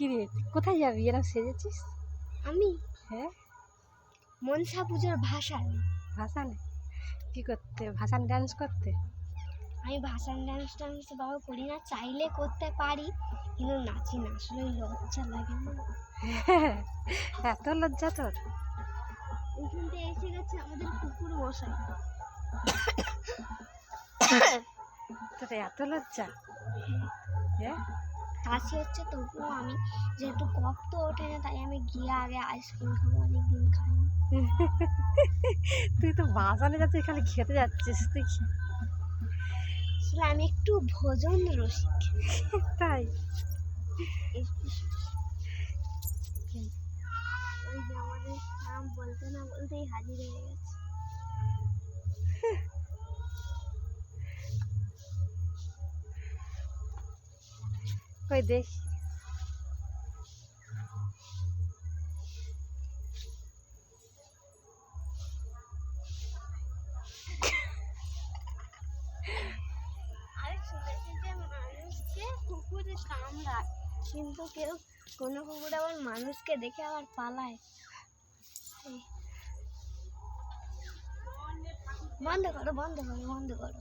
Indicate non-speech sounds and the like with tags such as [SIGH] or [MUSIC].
কি রে কোথায় যাবি? এরকম সেজেছিস? আমি? হ্যাঁ। মনসা পুজোর ভাষায় ভাসানে কি করতে? ভাসান ডান্স করতে? আমি ভাষান ডান্স টান্স বাবা করি না চাইলে করতে পারি কিন্তু নাচি না আসলে লজ্জা লাগে না। [LAUGHS] এত লজ্জা তোর? ওইখানটা এসে গেছে আমাদের কুকুর মশাই। [COUGHS] তোর এত লজ্জা? হ্যাঁ? কাশি হচ্ছে তবুও আমি যেহেতু কফ তো ওঠে না তাই আমি গিয়ে আগে আইসক্রিম খাব অনেক দিন খাই [LAUGHS] তুই তো ভাসানে যাচ্ছিস খালি খেতে যাচ্ছিস তুই আসলে আমি একটু ভোজন রসিক। [LAUGHS] তাই? ওই যে আমাদের নাম বলতে না বলতেই হাজির হয়ে গেছে। [LAUGHS] কই দেখ কুকুরে কামড়ায় কিন্তু কেউ কোনো কুকুর আবার মানুষকে দেখে আবার পালায়। বন্ধ করো বন্ধ করো বন্ধ করো